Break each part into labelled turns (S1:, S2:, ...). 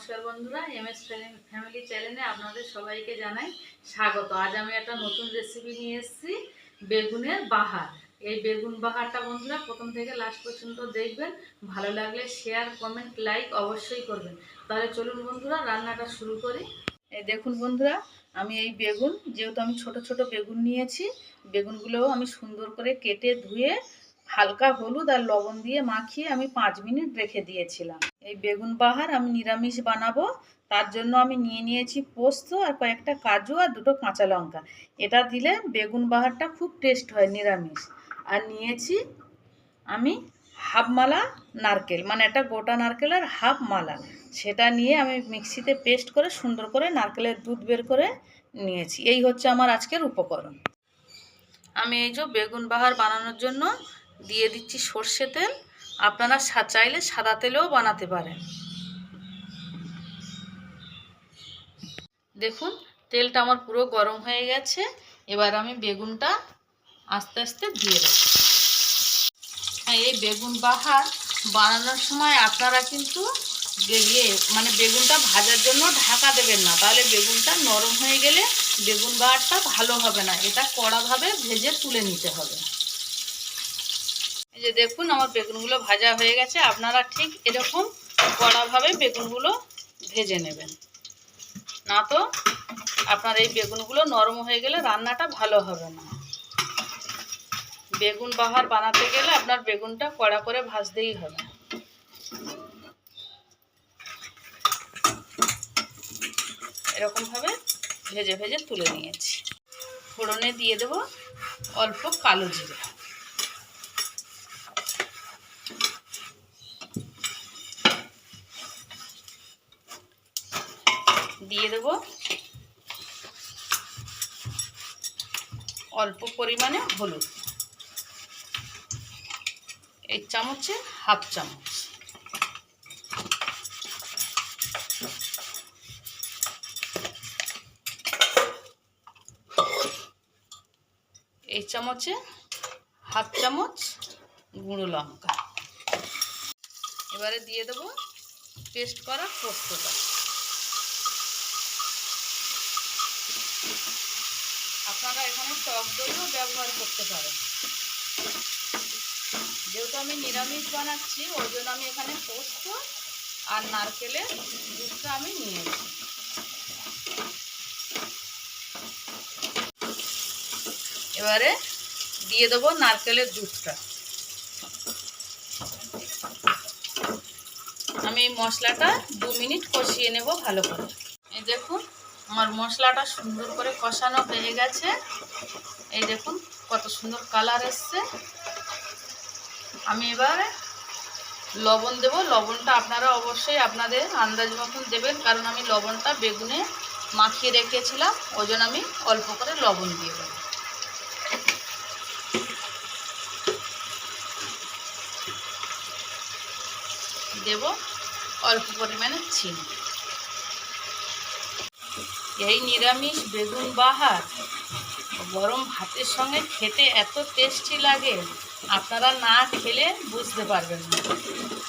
S1: নমস্কার বন্ধুরা M S family চ্যানেলে আপনাদের সবাইকে জানাই স্বাগত। আজ আমি একটা নতুন রেসিপি নিয়ে এসেছি, বেগুনের বাহার। এই বেগুন বাহারটা বন্ধুরা প্রথম থেকে লাস্ট পর্যন্ত দেখবেন। ভালো লাগলে শেয়ার কমেন্ট লাইক অবশ্যই করবেন। তাহলে চলুন বন্ধুরা, রান্নাটা শুরু করি। এই দেখুন বন্ধুরা, আমি এই বেগুন, যেহেতু আমি ছোট ছোট বেগুন নিয়েছি, বেগুনগুলোও আমি সুন্দর করে কেটে ধুয়ে হালকা হলুদ আর লবণ দিয়ে মাখিয়ে আমি পাঁচ মিনিট রেখে দিয়েছিলাম। এই বেগুন বাহার আমি নিরামিষ বানাবো। তার জন্য আমি নিয়ে নিয়েছি পোস্ত আর কয়েকটা কাজু আর দুটো কাঁচা লঙ্কা। এটা দিলে বেগুন বাহারটা খুব টেস্ট হয় নিরামিষ। আর নিয়েছি আমি হাফ মালা নারকেল মানে একটা গোটা নারকেল আর হাফ মালা। সেটা নিয়ে আমি মিক্সিতে পেস্ট করে সুন্দর করে নারকেলের দুধ বের করে নিয়েছি। এই হচ্ছে আমার আজকের উপকরণ। আমি এই যে বেগুন বাহার বানানোর জন্য দিয়ে দিচ্ছি সর্ষে তেল আপনারা চাইলে সাদা তেলেও বানাতে পারেন। দেখুন, তেলটা আমার পুরো গরম হয়ে গেছে। এবার আমি বেগুনটা আস্তে আস্তে দিয়ে দেব। হ্যাঁ এই বেগুন বাহার বানানোর সময় আপনারা কিন্তু ইয়ে মানে বেগুনটা ভাজার জন্য ঢাকা দেবেন না। তাহলে বেগুনটা নরম হয়ে গেলে বেগুন বাহারটা ভালো হবে না। এটা কড়াভাবে ভেজে তুলে নিতে হবে। যে দেখুন, আমার বেগুনগুলো ভাজা হয়ে গেছে। আপনারা ঠিক এরকম কড়াভাবে বেগুনগুলো ভেজে নেবেন। না তো, আপনার এই বেগুনগুলো নরম হয়ে গেলে রান্নাটা ভালো হবে না। বেগুন বাহার বানাতে গেলে আপনার বেগুনটা কড়া করে ভাজতেই হবে। এরকমভাবে ভেজে ভেজে তুলে নিয়েছি। ফোড়নে দিয়ে দেবো অল্প কালো জিরে। দিয়ে দেব। অল্প পরিমাণে হলুদ। এই চামচে হাফ চামচ। এই চামচে হাফ চামচ গুঁড়ো লঙ্কা। এবারে দিয়ে দেবো পেস্ট করা পোস্তটা। আপনারা এখানে টক দইও ব্যবহার করতে পারেন। যেহেতু আমি নিরামিষ বানাচ্ছি, ওই জন্য আমি এখানে পোস্ত আর নারকেলের দুধটা আমি নিয়েছি এবারে দিয়ে দেবো নারকেলের দুধটা আমি মশলাটা দু মিনিট কষিয়ে নেব ভালো করে। এই দেখুন আমার মশলাটা সুন্দর করে কষানো হয়ে গেছে। এই দেখুন, কত সুন্দর কালার এসছে। আমি এবার লবণ দেব। লবণটা আপনারা অবশ্যই আপনাদের আন্দাজ মতন দেবেন, কারণ আমি লবণটা বেগুনে মাখিয়ে রেখেছিলাম। ওই জন্য আমি অল্প করে লবণ দিয়ে দেবো। দেব অল্প পরিমাণে চিনি। এই নিরামিষ বেগুন বাহার গরম ভাতের সঙ্গে খেতে এত টেস্টি লাগে, আপনারা না খেলে বুঝতে পারবেন না।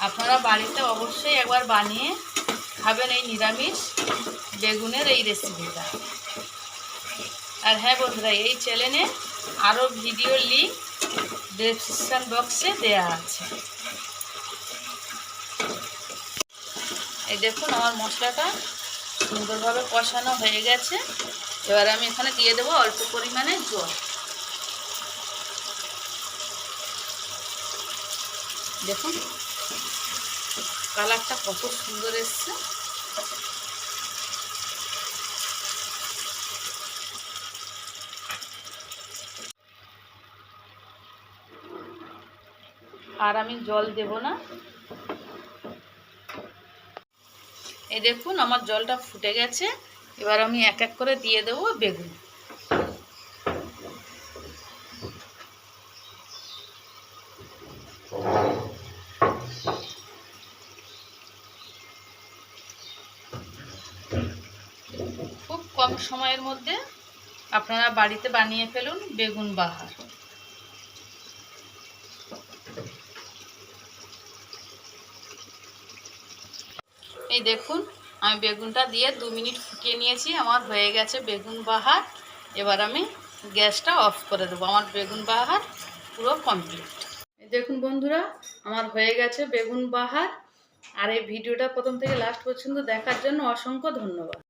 S1: আপনারা বাড়িতে অবশ্যই একবার বানিয়ে খাবেন এই নিরামিষ বেগুনের এই রেসিপিটা আর হ্যাঁ বন্ধুরা, এই চ্যানেলে আরও ভিডিও লিঙ্ক ডেসক্রিপশান বক্সে দেয়া আছে। এই দেখুন আমার মশলাটা সুন্দরভাবে কষানো হয়ে গেছে। এবার আমি এখানে দিয়ে দেবো অল্প পরিমাণে জল। দেখুন, কালারটা কত সুন্দর এসছে। আর আমি জল দেব না। এই দেখুন, আমার জলটা ফুটে গেছে। এবার আমি এক এক করে দিয়ে দেবো বেগুন। খুব কম সময়ের মধ্যে আপনারা বাড়িতে বানিয়ে ফেলুন বেগুন বাহার। এই দেখুন, আমি বেগুনটা দিয়ে দু মিনিট ফুটিয়ে নিয়েছি, আমার হয়ে গেছে বেগুন বাহার। এবার আমি গ্যাসটা অফ করে দেবো, আমার বেগুন বাহার পুরো কমপ্লিট। দেখুন বন্ধুরা, আমার হয়ে গেছে বেগুন বাহার। আর এই ভিডিওটা প্রথম থেকে লাস্ট পর্যন্ত দেখার জন্য অসংখ্য ধন্যবাদ।